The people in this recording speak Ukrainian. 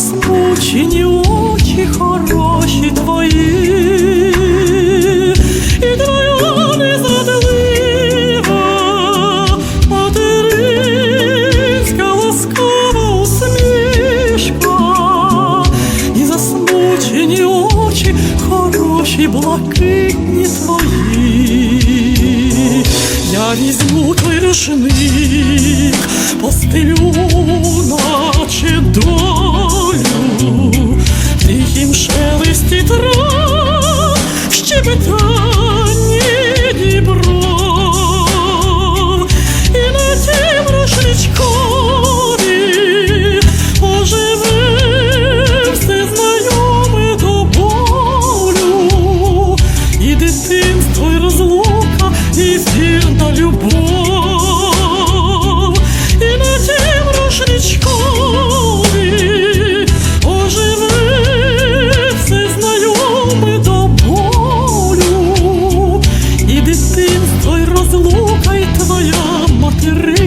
засмучені очі хороші твої, і твоя незрадлива материнська ласкава усмішка, і засмучені очі хороші, блакитні твої. Я візьму той рушник, постелю, наче був, на тім рушничкові оживив все до болю, і дитинство й розлука й твоя матери.